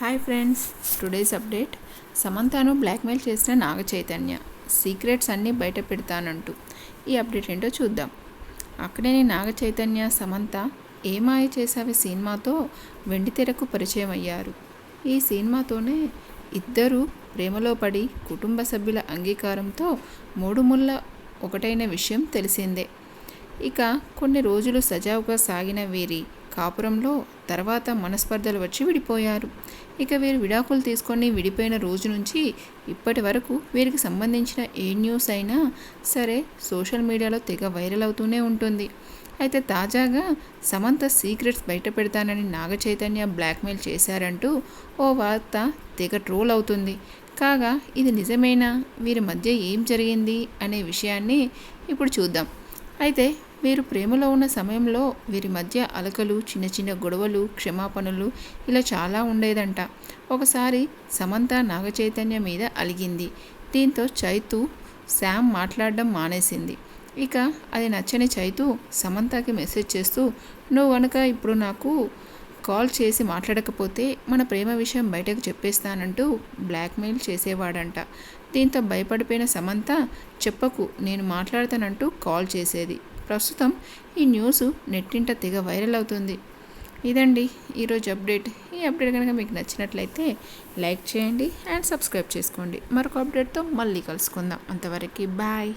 Hi friends today's update సమంతను blackmail చేసిన Naga Chaitanya secrets అన్నీ బయట పెడతానంటూ. ఈ అప్డేట్ ఏంటో చూద్దాం. అక్కడనే నాగ చైతన్య సమంత ఏమాయ చేసావి సినిమాతో వెండితెరకు పరిచయం అయ్యారు. ఈ సినిమాతోనే ఇద్దరు ప్రేమలో పడి కుటుంబ సభ్యుల అంగీకారంతో మూడు ముళ్ళ ఒకటైన విషయం తెలిసిందే. ఇక కొన్ని రోజులు సజావుగా సాగిన వీరి కాపురంలో తర్వాత మనస్పర్ధలు వచ్చి విడిపోయారు. ఇక వీరు విడాకులు తీసుకొని విడిపోయిన రోజు నుంచి ఇప్పటి వరకు వీరికి సంబంధించిన ఏ న్యూస్ అయినా సరే సోషల్ మీడియాలో తెగ వైరల్ అవుతూనే ఉంటుంది. అయితే తాజాగా సమంత సీక్రెట్స్ బయట పెడతానని నాగ చైతన్య బ్లాక్మెయిల్ చేశారంటూ ఓ వార్త తెగ ట్రోల్ అవుతుంది. కాగా ఇది నిజమేనా? వీరి మధ్య ఏం జరిగింది? అనే విషయాన్ని ఇప్పుడు చూద్దాం. అయితే వీరు ప్రేమలో ఉన్న సమయంలో వీరి మధ్య అలకలు చిన్న చిన్న గొడవలు క్షమాపణలు ఇలా చాలా ఉండేదంట. ఒకసారి సమంత నాగచైతన్య మీద అలిగింది. దీంతో చైతు శామ్ మాట్లాడడం మానేసింది. ఇక అది నచ్చని చైతు సమంతకి మెసేజ్ చేస్తూ నువ్వు కనుక ఇప్పుడు నాకు కాల్ చేసి మాట్లాడకపోతే మన ప్రేమ విషయం బయటకు చెప్పేస్తానంటూ బ్లాక్మెయిల్ చేసేవాడంట. దీంతో భయపడిపోయిన సమంత చెప్పకు నేను మాట్లాడతానంటూ కాల్ చేసేది. ప్రస్తుతం ఈ న్యూస్ నెట్టింట తెగ వైరల్ అవుతుంది. ఇదండి ఈరోజు అప్డేట్. ఈ అప్డేట్ కనుక మీకు నచ్చినట్లయితే లైక్ చేయండి అండ్ సబ్స్క్రైబ్ చేసుకోండి. మరొక అప్డేట్తో మళ్ళీ కలుసుకుందాం. అంతవరకు బాయ్.